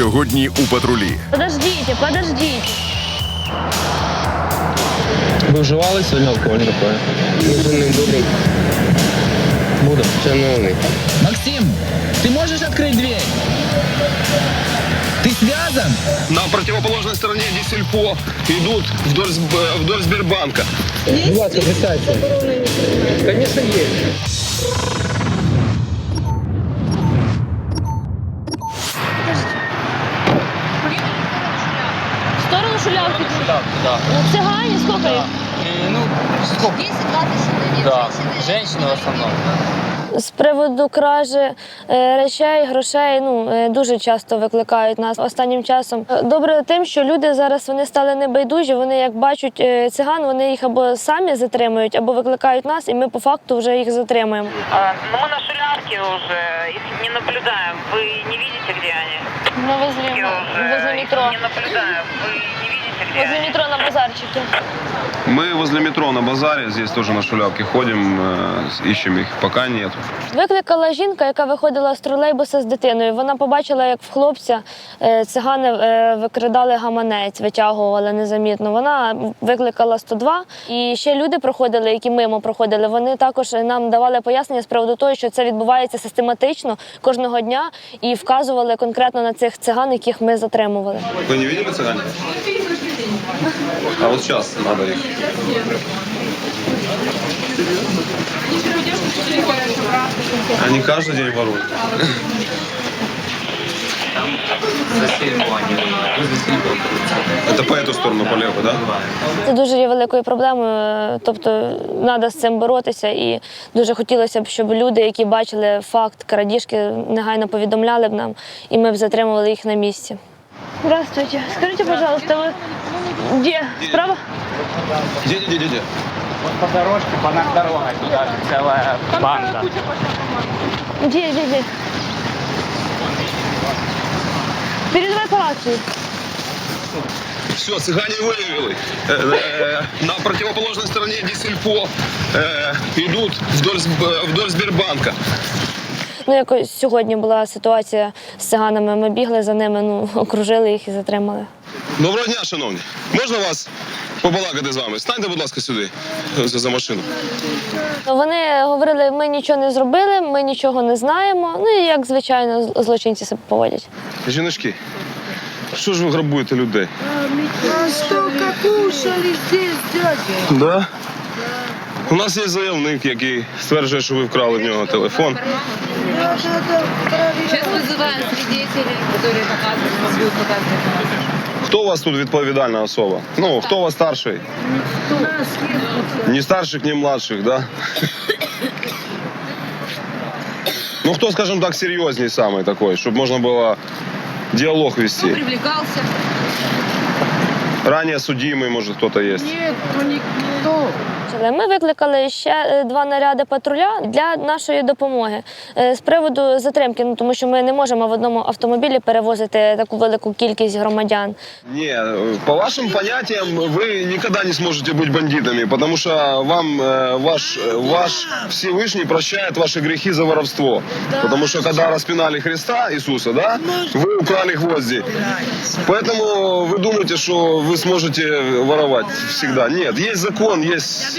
Сьогодні у патрулі Подождите, подождите. Ви вживали сьогодні алкоголь напої? Дуже не добрий, Буду. шановний. Максим, ты можешь открыть дверь? Ты связан? На противоположной стороне Дисельпо идут вдоль, Сб- вдоль Сбербанка. Будь ласка, присядьте. Да. Ну, цыгане, сколько их? И, ну, сколько? 10-20 человек. Да. Женщины. Женщины в основном. З приводу кражі е, речей, грошей, ну е, дуже часто викликають нас останнім часом. Е, Добре тим, що люди зараз вони стали небайдужі. Вони як бачать е, циган, вони їх або самі затримують, або викликають нас, і ми по факту вже їх затримуємо. А, ну, мы на шулярке уже, их не наблюдаем. Вы не видите, где они? Ми возле, Я уже возле их метро. не наблюдаем. Вы не видите, где Возле они? метро на базарчике. Мы возле метро на базаре, здесь тоже на шулявке ходим, э, ищем их, пока нет. Викликала жінка, яка виходила з тролейбуса з дитиною. Вона побачила, як в хлопця е, цигани е, викрадали гаманець, витягували незамітно. Вона викликала 102. І ще люди проходили, які мимо проходили. Вони також нам давали пояснення з приводу того, що це відбувається систематично кожного дня і вказували конкретно на цих циган, яких ми затримували. Вы не видели цыгане? А вот сейчас надо их. Они каждый день воруют. Это по эту сторону, по левой, да? Це дуже є великою проблемою. Тобто треба з цим боротися. І дуже хотілося б, щоб люди, які бачили факт крадіжки, негайно повідомляли б нам, і ми б затримували їх на місці. Здравствуйте. Скажите, пожалуйста, вы где? Справа? Где, где, где, где? Вот по дорожке, по над дорогой туда же целая банда. Где, где, где? Передавай по рации. Все, цыгане выявили. Э, э, На противоположной стороне Дисельпо э, идут вдоль, Сб- вдоль Сбербанка. Ну, якось сьогодні була ситуація з циганами. Ми бігли за ними, ну, окружили їх і затримали. Доброго дня, шановні. Можна вас побалакати з вами? Станьте, будь ласка, сюди за, за машину. Вони говорили, ми нічого не зробили, ми нічого не знаємо. Ну і як звичайно злочинці себе поводять. Жіночки, що ж ви грабуєте людей? Столько кушали здесь, дядя. Да? У нас є заявник, який стверджує, що ви вкрали в нього телефон. Сейчас вызываем свидетелей, которые показывают, будут показывать. Хто у вас тут відповідальна особа? Ну, хто у вас старший? Ні старших, ні младших, да? Ну, хто, скажімо так, серйозній самий такой, щоб можна було діалог вести. Привлекался. Ранее судимый, может, кто-то есть. Нет, ну никто. Але Ми викликали ще е, два наряди патруля для нашої допомоги Е, з приводу затримки, ну тому що ми не можемо в одному автомобілі перевозити таку велику кількість громадян. Не, по вашим понятиям вы никогда не сможете быть бандитами, потому что вам э, ваш, э, ваш Всевышний прощает ваши грехи за воровство. Потому что когда распинали Христа Иисуса, да, вы украли гвозди. Поэтому вы думаете, что вы сможете воровать всегда. Нет, есть закон, есть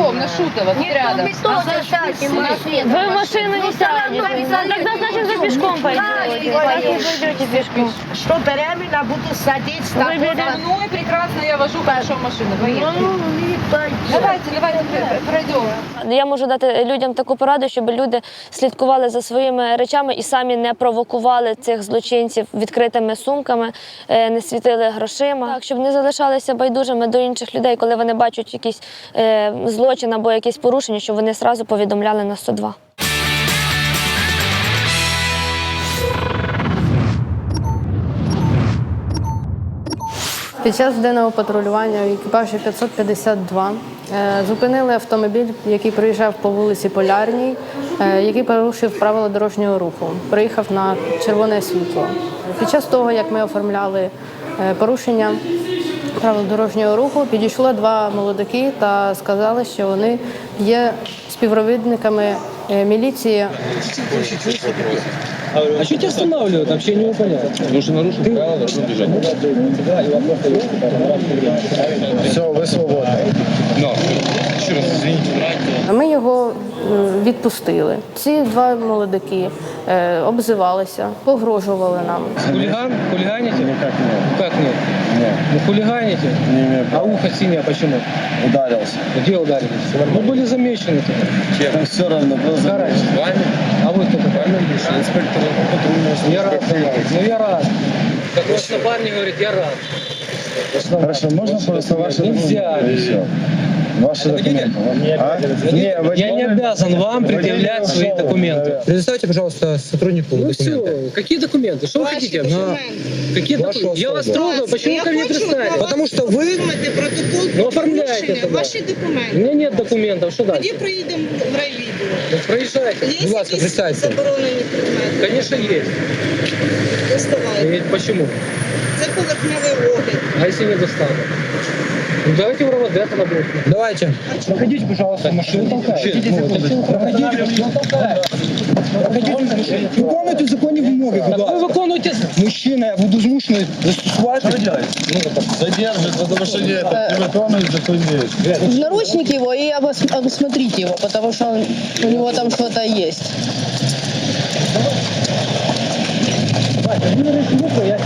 пешком на Шутово, рядом. Вы машину не сядете. Пешком пойдете. Пойдете пешком. Что беременна буду садить с тобой. За мной прекрасно я вожу хорошо машину. Поехали. Давайте, давайте пр- пройдем. Я можу дати людям таку пораду, щоб люди слідкували за своїми речами і самі не провокували цих злочинців відкритими сумками, е, не світили грошима, так щоб не залишалися байдужими до інших людей, коли вони бачать якийсь е, злочин або якісь порушення, щоб вони одразу повідомляли на 102. Під час денного патрулювання екіпажі 552 е, зупинили автомобіль, який проїжджав по вулиці Полярній, е, який порушив правила дорожнього руху. Приїхав на червоне світло. Під час того, як ми оформляли е, порушення правил дорожнього руху, підійшло два молодики та сказали, що вони є співробітниками е, міліції А что тебя останавливают? Вообще не понятно. Потому что нарушил правила дорожного движения. Все, вы свободны. Но, еще раз, извините. Ми його відпустили. Ці два молодики е, обзивалися, погрожували нам. Хулиган? Хулиганите? Никак нет. Как нет? Нет. Ну хулиганите? Не А ухо синее почему? Ударился. Где ударились? Мы были замечены тут. Чем? Все равно был Заранее. С вами? А вы кто такой? Инспектор патрульного Я рад. Ну я рад. Как ваш напарник говорит, я рад. Хорошо, можно просто ваши Нельзя. документы? И всё. Ваши документы. А? Не, вы Я не обязан вам предъявлять свои документы. Предоставьте, пожалуйста, сотруднику Ну документы. все, какие документы? Что вы хотите? На Какие документы? Я вас трогаю, почему ко мне пристали? Потому что вы... протокол Ну оформляйте тогда. Ваші У документи. меня нет документов, что дальше? Тоді приїдемо в райвідділ. Ну, проезжайте. Є Будь ласка, якісь представте. заборонені предмети? Конечно, есть. Доставайте. И почему? Це поверхневий огляд. А если не достану? Давайте воровать, да, тогда будет. Давайте. Проходите, пожалуйста, машину толкайте. Проходите, машину. Проходите, виконуйте законні в будь ласка. Ви виконуєте... Мужчина, буду змушений застосувати. Що ну, ви робите? Задержит, потому что не виконують законні. Э, в наручник его и обосмотрите его, потому что у него там что-то есть. Давайте, вы наручник, я.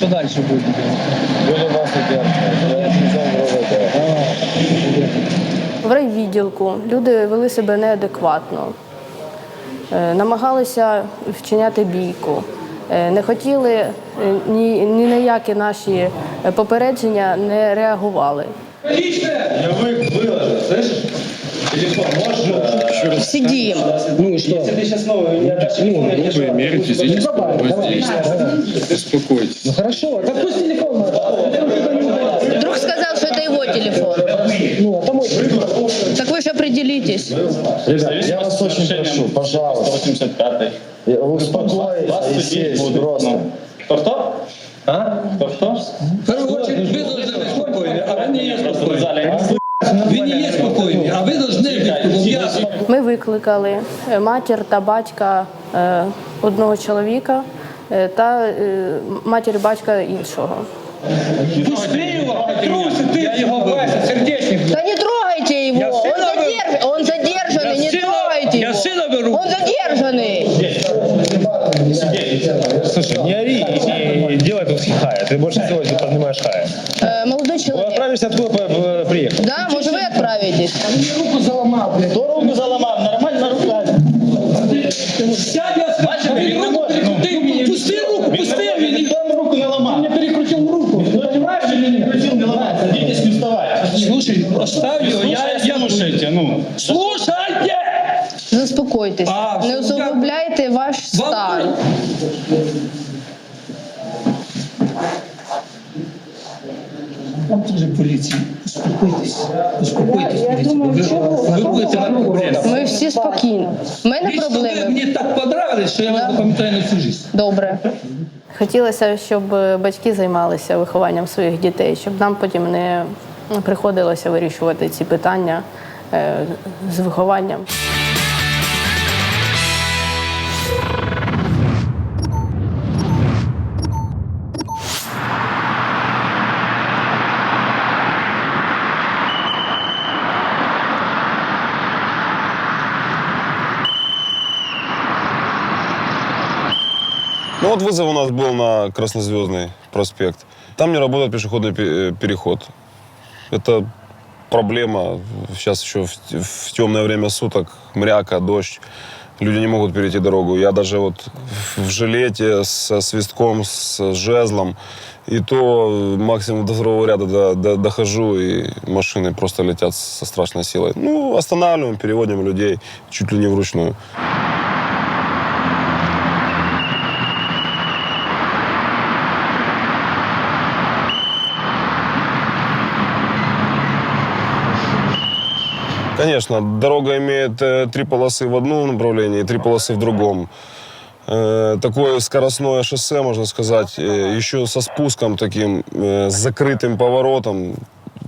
Что дальше будет? Будем вас. В райвідділку люди вели себе неадекватно, е, намагалися вчиняти бійку, е, не хотіли е, ні, ні на які наші попередження не реагували. Сидим. Ну и что? Ну, я Грубые меры физического воздействия. Успокойтесь. Ну хорошо, так пусть телефон Друг сказал, что это его телефон. Ну, это мой телефон. Так вы же определитесь. Ребят, я вас очень прошу, пожалуйста. 185 э, Успокойтесь и сесть просто. Кто-кто? А? Кто-кто? В первую очередь, бизнес спокойный, а они спокойны. викликали е, матір та батька е, одного чоловіка е, та е, матір і батька іншого. Пусти его, трусы, ты его, Вася, сердечник. Да не трогайте его! Я Он, сына задерж... он задержанный, не сына- трогайте я его! сына беру. Он задержанный! Слушай, не ори и не делай тут хая. Ты больше всего здесь поднимаешь хая. Э, молодой человек. Отправишься откуда по- по- приехал. Да, может вы отправитесь? Кто руку заломал? Сядь, я скажу, ты руку перекрутил мне. Пусти руку, пусти мне. руку не ломал. не перекрутив руку. Ты понимаешь или не перекрутил, не ломай. Садитесь, не вставай. Слушай, оставь его, я... я Слушайте, ну. Слушайте! Заспокойтесь. А, не усугубляйте ваш стан. Вам тоже полиция. Успокойтесь. Успокойтесь. Я думаю, чего? Вы будете на проблемах. Ми всі спокійні. У мене Лично вы проблеми. мне так понравились, что я вас запам'ятаю на всю жизнь. Добре. Хотілося, щоб батьки займалися вихованням своїх дітей, щоб нам потім не приходилося вирішувати ці питання е, з вихованням. Вот вызов у нас был на Краснозвездный проспект. Там не работает пешеходный пе- э, переход. Это проблема. Сейчас еще в, в темное время суток, мряка, дождь. Люди не могут перейти дорогу. Я даже вот в жилете со свистком, с жезлом, и то максимум до второго ряда до- до- дохожу, и машины просто летят со страшной силой. Ну, останавливаем, переводим людей чуть ли не вручную. Конечно, дорога имеет э, три полосы в одном направлении три полосы в другом. Э, такое скоростное шоссе, можно сказать, э, еще со спуском таким, с закрытым поворотом,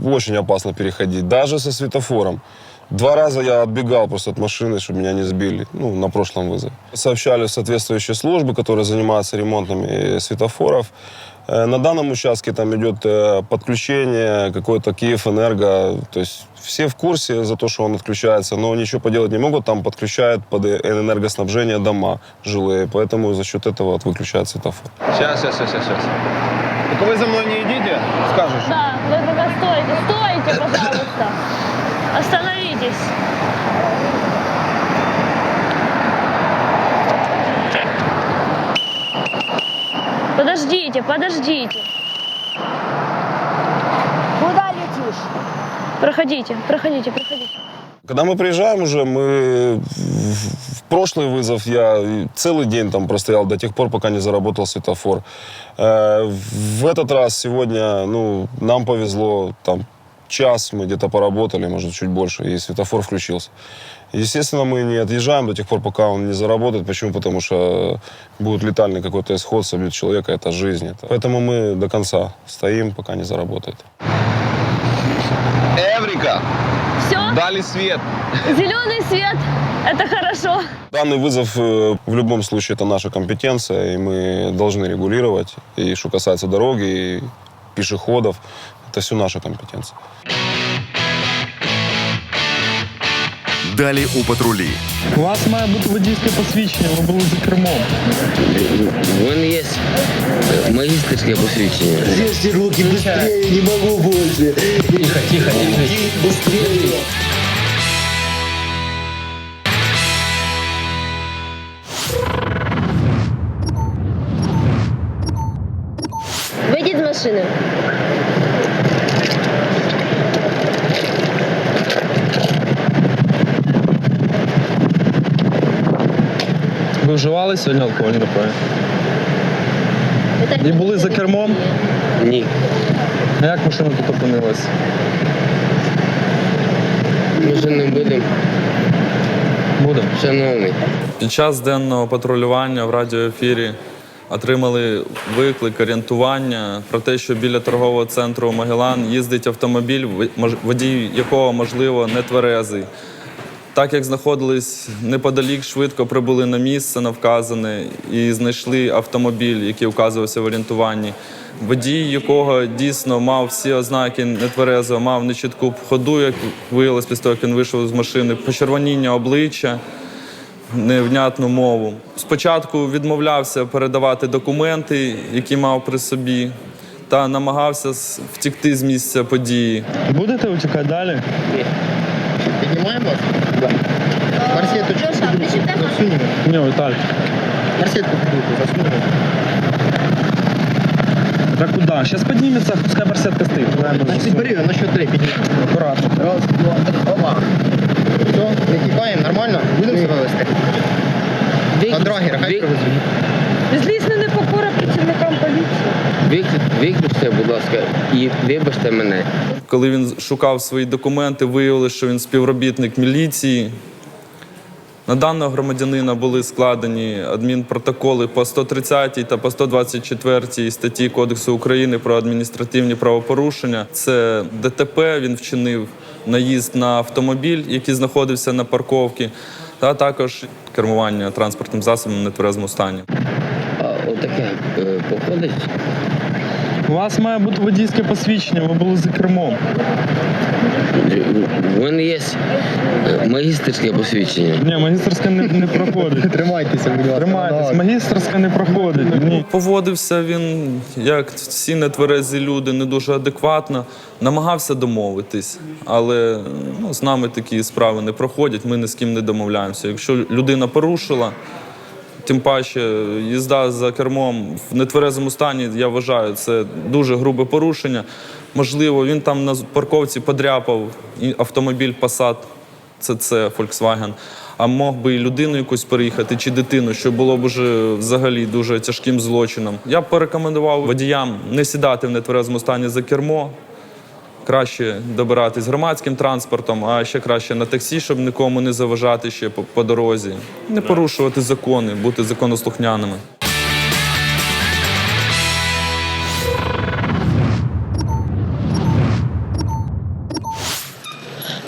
очень опасно переходить, даже со светофором. Два раза я отбегал просто от машины, чтобы меня не сбили, ну, на прошлом вызове. Сообщали соответствующие службы, которые занимаются ремонтами светофоров. Э, На данном участке там идет э, подключение какой-то Киевэнерго, то есть все в курсе за то, что он отключается, но ничего поделать не могут, там подключают под энергоснабжение дома жилые, поэтому за счет этого вот выключают светофор. Сейчас, сейчас, сейчас, сейчас. Только вы за мной не идите, скажешь. Да, вы пока стойте, стойте, пожалуйста. Остановитесь. Подождите, подождите. Куда летишь? Проходите, проходите, проходите. Когда мы приезжаем уже, мы в прошлый вызов я целый день там простоял до тех пор, пока не заработал светофор. Э, В этот раз сегодня, ну, нам повезло, там час мы где-то поработали, может, чуть больше, и светофор включился. Естественно, мы не отъезжаем до тех пор, пока он не заработает. Почему? Потому что будет летальный какой-то исход, собьет человека, это жизнь. Это. Поэтому мы до конца стоим, пока не заработает. Эврика! Все, Дали свет! зеленый свет, это хорошо. Данный вызов э, в любом случае это наша компетенция, и мы должны регулировать. И что касается дороги, и пешеходов, это все наша компетенция. Далі у патрулі. У вас має бути водійське посвідчення, ви були за кермом. У мене є магістерське посвідчення. Режьте руки быстрее, не могу больше. Тихо, тихо, тихо. Быстрее. Вийдіть з машини. Ви вживали сьогодні алкогольні напої? І були за кермом? Ні. А як машина тут опинилась? Ми вже не будемо. Будемо. Шановний. Під час денного патрулювання в радіоефірі отримали виклик, орієнтування про те, що біля торгового центру Магелан їздить автомобіль, водій якого, можливо, не тверезий. Так як знаходились неподалік, швидко прибули на місце на вказане і знайшли автомобіль, який вказувався в орієнтуванні. Водій, якого дійсно мав всі ознаки нетверезого, мав нечітку ходу, як виявилось після того, як він вийшов з машини, почервоніння обличчя невнятну мову. Спочатку відмовлявся передавати документи, які мав при собі, та намагався втікти з місця події. Будете утікати далі? Піднімаємо засунемо. Ні, Віталій. Барсетку. Так куди? Зараз підніметься, пускай барсетка стоїть. Значить, бери, на що три піднімаємо. Акуратно. Раз, два, три, оба. Все, не нормально? Будемо себе вести? А драгера хай привезуть. Злісна непокора працівникам поліції. Виключте, будь ласка, і вибачте мене. Коли він шукав свої документи, виявилося, що він співробітник міліції. На даного громадянина були складені адмінпротоколи по 130 та по 124 статті Кодексу України про адміністративні правопорушення. Це ДТП. Він вчинив наїзд на автомобіль, який знаходився на парковці, та також кермування транспортним засобом в нетверезому стані. А отаке е, походить? У вас має бути водійське посвідчення, ви були за кермом. У мене є магістерське посвідчення. Ні, магістерська не, не проходить. Тримайтеся, будь ласка. Тримайтесь, магістерська не проходить. Ні. Поводився він, як всі нетверезі люди, не дуже адекватно, намагався домовитись, але ну, з нами такі справи не проходять, ми ні з ким не домовляємося. Якщо людина порушила, тим паче їзда за кермом в нетверезому стані, я вважаю, це дуже грубе порушення. Можливо, він там на парковці подряпав автомобіль Passat, це це Volkswagen. А мог би і людину якусь переїхати, чи дитину, що було б уже взагалі дуже тяжким злочином. Я б порекомендував водіям не сідати в нетверезому стані за кермо. Краще добиратись громадським транспортом, а ще краще на таксі, щоб нікому не заважати ще по, по дорозі. Не порушувати закони, бути законослухняними.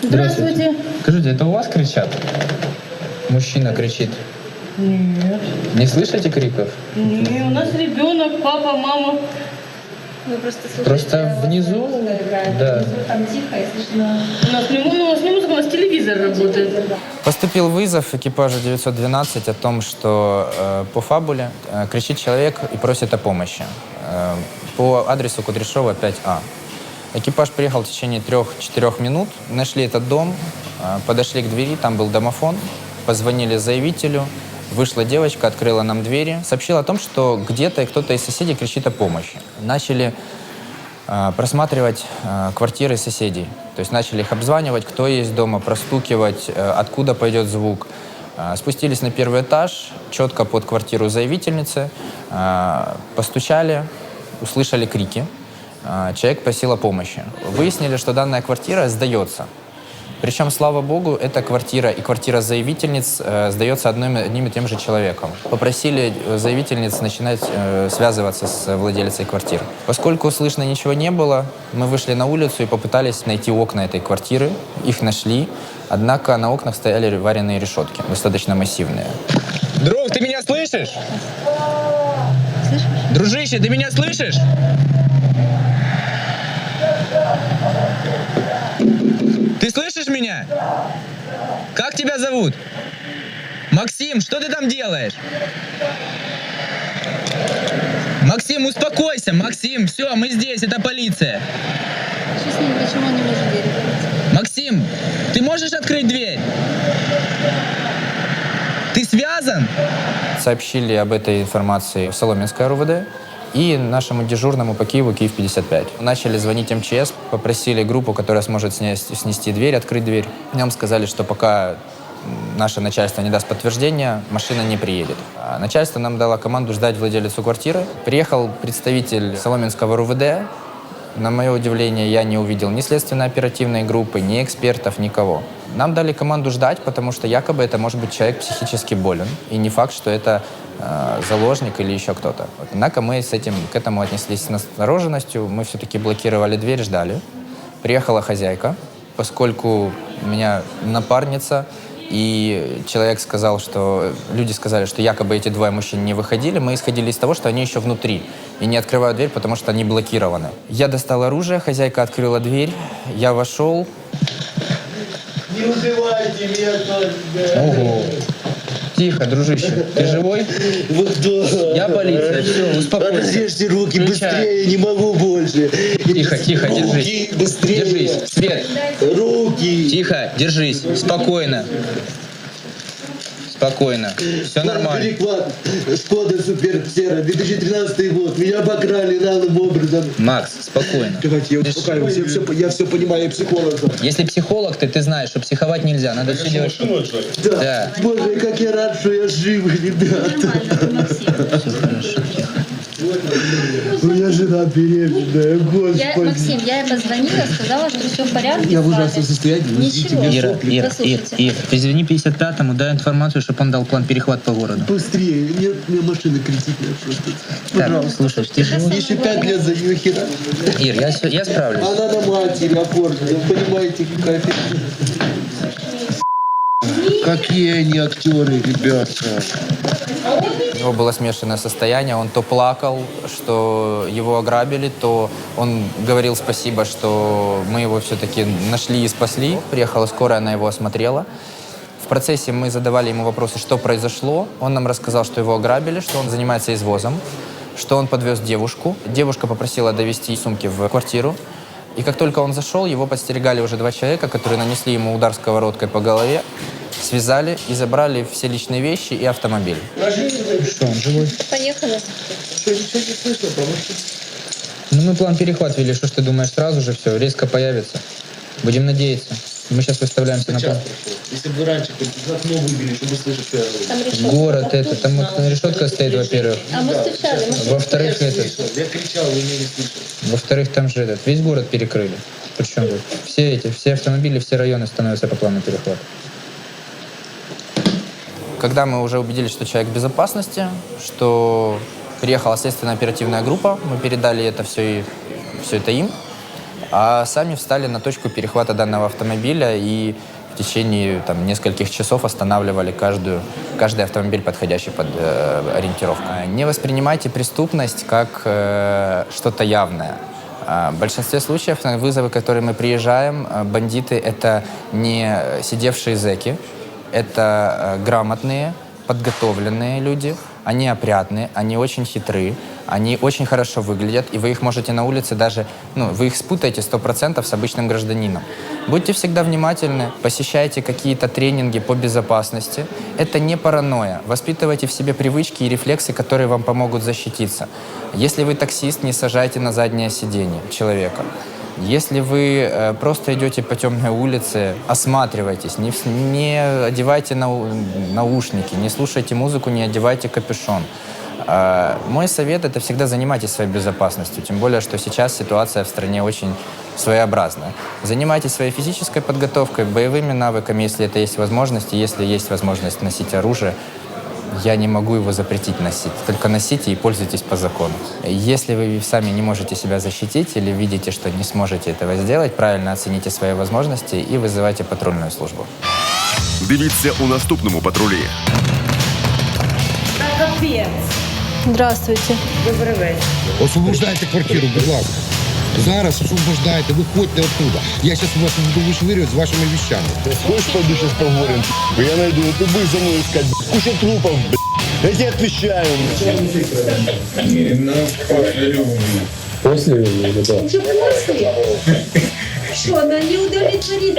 Здравствуйте. Скажите, это у вас кричат? Мужчина кричит. Нет. Не слышите криков? Не, у нас ребенок, папа, мама. Вы просто слушаете. Просто внизу, да. Там тихо, и слышно. У нас не, у нас не музыка, у нас телевизор работает. Поступил вызов экипажу 912 о том, что э, по фабуле э, кричит человек и просит о помощи. Э, по адресу Кудряшова 5А. Экипаж приехал в течение трех-четырех минут, нашли этот дом, э, подошли к двери, там был домофон, позвонили заявителю, вышла девочка, открыла нам двери, сообщила о том, что где-то кто-то из соседей кричит о помощи. Начали э, просматривать э, квартиры соседей. То есть начали их обзванивать, кто есть дома, простукивать, э, откуда пойдет звук. Э, Спустились на первый этаж, четко под квартиру заявительницы, э, постучали, услышали крики. Э, Человек просил о помощи. Выяснили, что данная квартира сдается. Причем, слава богу, эта квартира и квартира заявительниц э, сдается одним, одним и тем же человеком. Попросили э, заявительниц начинать э, связываться с владельцей квартир. Поскольку слышно ничего не было, мы вышли на улицу и попытались найти окна этой квартиры. Их нашли, однако на окнах стояли вареные решетки, достаточно массивные. Друг, ты меня слышишь? Дружище, ты меня слышишь? Ты слышишь меня? Как тебя зовут? Максим, что ты там делаешь? Максим, успокойся, Максим, все, мы здесь, это полиция. Что с ним, почему он не может дверь открыть? Максим, ты можешь открыть дверь? Ты связан? Сообщили об этой информации в Соломенское РУВД и нашему дежурному по Киеву Киев 55. Начали звонить МЧС, попросили группу, которая сможет снести, снести дверь, открыть дверь. Нам сказали, что пока наше начальство не даст подтверждения, машина не приедет. А начальство нам дало команду ждать владелицу квартиры. Приехал представитель Соломенского РУВД. На мое удивление, я не увидел ни следственно-оперативной группы, ни экспертов, никого. Нам дали команду ждать, потому что якобы это может быть человек психически болен. И не факт, что это э, заложник или еще кто-то. Вот. Однако мы с этим, к этому отнеслись с настороженностью. Мы все-таки блокировали дверь, ждали. Приехала хозяйка, поскольку у меня напарница, и человек сказал, что люди сказали, что якобы эти двое мужчин не выходили. Мы исходили из того, что они еще внутри и не открывают дверь, потому что они блокированы. Я достал оружие, хозяйка открыла дверь, я вошел. Не убивайте меня, Ого. Тихо, дружище. Ты живой? Вы кто? Я полиция. Все, успокойся. Разрежьте руки Включай. быстрее, не могу больше. Тихо, тихо, руки, держись. быстрее. Держись. Свет. Руки. Тихо, держись. Спокойно. Спокойно. Все нормально. Переклад. Шкода Супер Сера, 2013 год. Меня обокрали наглым образом. Макс, спокойно. Давайте, я успокаиваюсь. Я все, я все понимаю, я психолог. Если психолог ты, ты знаешь, что психовать нельзя. Надо все делать. чтобы- Да. Да. Боже, как я рад, что я жив, ребята. Все хорошо. У меня жена беременная, господи. Я, Максим, я ей позвонила, сказала, что все в порядке. Я в ужасном состоянии. В Ира. Ира, Ир, Послушайте. Ир, извини 55-му, дай информацию, чтобы он дал план перехват по городу. Быстрее. Нет, у меня машина критичная просто. Так, Пожалуйста. слушай, ты живой? Мне еще пять лет за нее хера. Ир, я, всё- я справлюсь. Она на матери оформлена. Вы понимаете, какая фигня. Какие они актеры, ребята. Него было смешанное состояние. Он то плакал, что его ограбили, то он говорил спасибо, что мы его все-таки нашли и спасли. Приехала скорая, она его осмотрела. В процессе мы задавали ему вопросы, что произошло. Он нам рассказал, что его ограбили, что он занимается извозом, что он подвез девушку. Девушка попросила довести сумки в квартиру. И как только он зашел, его подстерегали уже два человека, которые нанесли ему удар сковородкой по голове, связали и забрали все личные вещи и автомобиль. Что, он живой? Поехали. Ну, мы план перехват ввели. Что ж ты думаешь, сразу же все, резко появится? Будем надеяться. Мы сейчас выставляемся на план. Если бы раньше окно выбили, чтобы слышать, что я говорю. Город это, там вот решетка стоит, во-первых. А мы стучали. Во-вторых, этот, Я кричал, вы меня не слышали. во-вторых, там же этот, весь город перекрыли. Причем тут все эти, все автомобили, все районы становятся по плану перехвата. Когда мы уже убедились, что человек в безопасности, что приехала следственная оперативная группа, мы передали это все, и, все это им, а сами встали на точку перехвата данного автомобиля и в течение там, нескольких часов останавливали каждую, каждый автомобиль, подходящий под э, ориентировку. А Не воспринимайте преступность как э, что-то явное. А В большинстве случаев на вызовы, которые мы приезжаем, э, бандиты — это не сидевшие зэки, это э, грамотные, подготовленные люди, они опрятные, они очень хитрые, они очень хорошо выглядят, и вы их можете на улице даже, ну, вы их спутаете 100% с обычным гражданином. Будьте всегда внимательны, посещайте какие-то тренинги по безопасности. Это не паранойя. Воспитывайте в себе привычки и рефлексы, которые вам помогут защититься. Если вы таксист, не сажайте на заднее сиденье человека. Если вы э, просто идете по темной улице, осматривайтесь, не, не одевайте нау- наушники, не слушайте музыку, не одевайте капюшон. Э, мой совет – это всегда занимайтесь своей безопасностью, тем более, что сейчас ситуация в стране очень своеобразная. Занимайтесь своей физической подготовкой, боевыми навыками, если это есть возможность, и если есть возможность носить оружие, я не могу его запретить носить. Только носите и пользуйтесь по закону. Если вы сами не можете себя защитить или видите, что не сможете этого сделать, правильно оцените свои возможности и вызывайте патрульную службу. Дивіться у наступному патрулі. Здравствуйте. Освобождайте квартиру, будь ласка. Зараз освобождайте, виходьте оттуда. Я зараз вас буду вишвирювати з вашими вещами. Хочешь, пойду сейчас поговорим? Я найду, ты будешь за мной искать, куча трупов, Я тебе отвечаю. После, да. Что, она не удовлетворит?